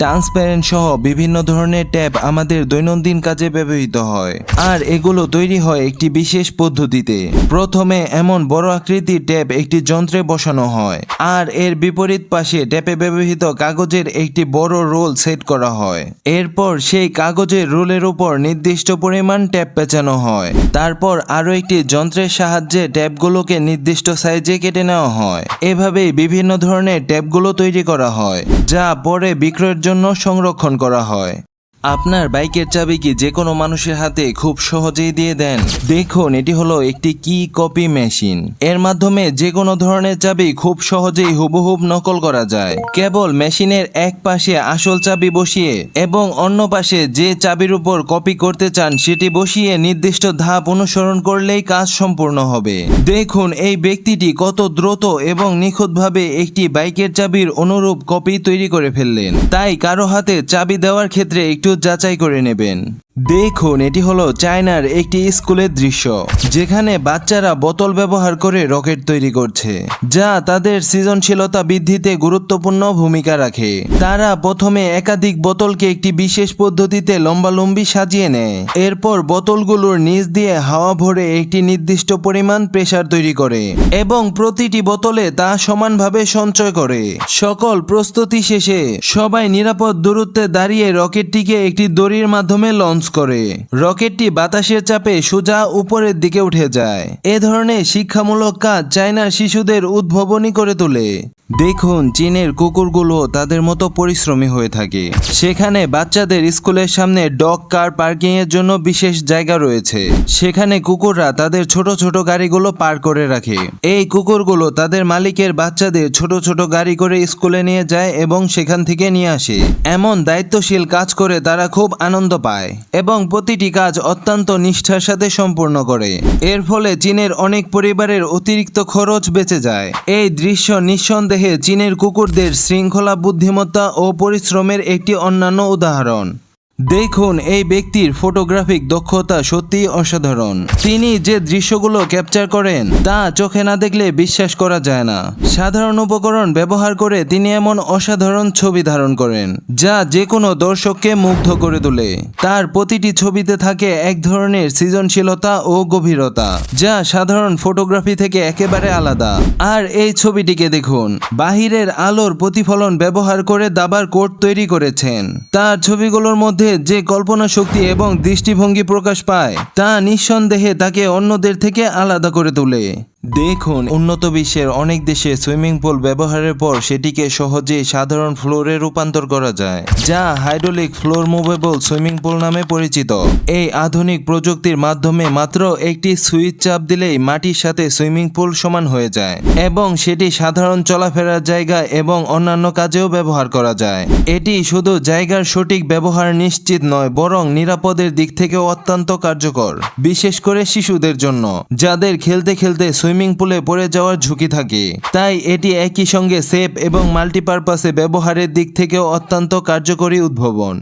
Transparent সহ বিভিন্ন ধরনের ট্যাব আমাদের দৈনন্দিন কাজে ব্যবহৃত হয়। আর এগুলো তৈরি হয় একটি বিশেষ পদ্ধতিতে। প্রথমে এমন বড় আকৃতির ট্যাব একটি যন্ত্রে বসানো হয়। আর এর বিপরীত পাশে ট্যাপে ব্যবহৃত কাগজের একটি বড় রোল সেট করা হয়। এরপর সেই কাগজের রোলের উপর নির্দিষ্ট পরিমাণ ট্যাপ পেঁচানো হয়। তারপর আরও একটি যন্ত্রের সাহায্যে ট্যাপগুলোকে নির্দিষ্ট সাইজে কেটে নেওয়া হয়। এভাবেই বিভিন্ন ধরনের ট্যাপগুলো তৈরি করা হয়, যা পরে বিক্রয়ের জন্য সংরক্ষণ করা হয়। আপনার বাইকের চাবি কি যে কোনো মানুষের হাতে খুব সহজেই দিয়ে দেন? দেখুন, এটি হলো একটি কি কপি মেশিন। এর মাধ্যমে যে কোনো ধরনের চাবি খুব সহজেই হুবহুব নকল করা যায়। কেবল মেশিনের এক পাশে আসল চাবি বসিয়ে এবং অন্য পাশে যে চাবির উপর কপি করতে চান সেটি বসিয়ে নির্দিষ্ট ধাপ অনুসরণ করলেই কাজ সম্পূর্ণ হবে। দেখুন, এই ব্যক্তিটি কত দ্রুত এবং নিখুঁতভাবে একটি বাইকের চাবির অনুরূপ কপি তৈরি করে ফেললেন। তাই কারও হাতে চাবি দেওয়ার ক্ষেত্রে একটু যাচাই করে নেবেন। দেখুন, এটি হলো চায়নার একটি স্কুলের দৃশ্য, যেখানে বাচ্চারা বোতল ব্যবহার করে রকেট তৈরি করছে, যা তাদের সৃজনশীলতা বৃদ্ধিতে গুরুত্বপূর্ণ ভূমিকা রাখে। তারা প্রথমে একাধিক বোতলকে একটি বিশেষ পদ্ধতিতে লম্বালম্বি সাজিয়ে নেয়। এরপর বোতলগুলোর নিচ দিয়ে হাওয়া ভরে একটি নির্দিষ্ট পরিমাণ প্রেসার তৈরি করে এবং প্রতিটি বোতলে তা সমানভাবে সঞ্চয় করে। সকল প্রস্তুতি শেষে সবাই নিরাপদ দূরত্বে দাঁড়িয়ে রকেটটিকে একটি দড়ির মাধ্যমে লঞ্চ করে। রকেটটি বাতাসের চাপে সোজা উপরের দিকে উঠে যায়। এ ধরনের শিক্ষামূলক কাজ চায়নার শিশুদের উদ্ভাবনী করে তোলে। দেখুন, চীনের কুকুরগুলো তাদের মতো পরিশ্রমী হয়ে থাকে। সেখানে বাচ্চাদের স্কুলের সামনে ডগ কার পার্কিং এর জন্য বিশেষ জায়গা রয়েছে। সেখানে কুকুররা তাদের ছোট ছোট গাড়িগুলো পার করে রাখে। এই কুকুরগুলো তাদের মালিকের বাচ্চাদের ছোট ছোট গাড়ি করে স্কুলে নিয়ে যায় এবং সেখান থেকে নিয়ে আসে। এমন দায়িত্বশীল কাজ করে তারা খুব আনন্দ পায়। এবং প্রতিটি কাজ অত্যন্ত নিষ্ঠার সাথে সম্পূর্ণ করে। এর ফলে চীনের অনেক পরিবারের অতিরিক্ত খরচ বেঁচে যায়। এই দৃশ্য নিঃসন্দেহে চীনের কুকুরদের শৃঙ্খলা, বুদ্ধিমত্তা ও পরিশ্রমের একটি অন্যান্য উদাহরণ। দেখুন, এই ব্যক্তির ফটোগ্রাফিক দক্ষতা সত্যিই অসাধারণ। তিনি যে দৃশ্যগুলো ক্যাপচার করেন, তা চোখে না দেখলে বিশ্বাস করা যায় না। সাধারণ উপকরণ ব্যবহার করে তিনি এমন অসাধারণ ছবি ধারণ করেন, যা যে কোনো দর্শককে মুগ্ধ করে তোলে। তার প্রতিটি ছবিতে থাকে এক ধরনের সৃজনশীলতা ও গভীরতা, যা সাধারণ ফটোগ্রাফি থেকে একেবারে আলাদা। আর এই ছবিটিকে দেখুন, বাহিরের আলোর প্রতিফলন ব্যবহার করে দাবার কোট তৈরি করেছেন। তার ছবিগুলোর মধ্যে যে কল্পনা শক্তি এবং দৃষ্টিভঙ্গি প্রকাশ পায়, তা নিঃসন্দেহে তাকে অন্যদের থেকে আলাদা করে তোলে। দেখুন, উন্নত বিশ্বের অনেক দেশে সুইমিং পুল ব্যবহারের পর সেটিকে সহজেই সাধারণ ফ্লোরে রূপান্তর করা যায়, যা hydraulic floor movable swimming pool নামে পরিচিত। এই আধুনিক প্রযুক্তির মাধ্যমে মাত্র একটি সুইচ চাপ দিলেই মাটির সাথে সুইমিং পুল সমান হয়ে যায় এবং সেটি সাধারণ চলাফেরার জায়গা এবং অন্যান্য কাজেও ব্যবহার করা যায়। এটি শুধু জায়গার সঠিক ব্যবহার নিশ্চিত নয়, বরং নিরাপদের দিক থেকেও অত্যন্ত কার্যকর, বিশেষ করে শিশুদের জন্য, যাদের খেলতে খেলতে সুইমিং পুলে পড়ে যাওয়ার ঝুঁকি থাকে। তাই এটি একই সঙ্গে সেফ এবং মাল্টিপারপাসে ব্যবহারের দিক থেকেও অত্যন্ত কার্যকরী উদ্ভাবন।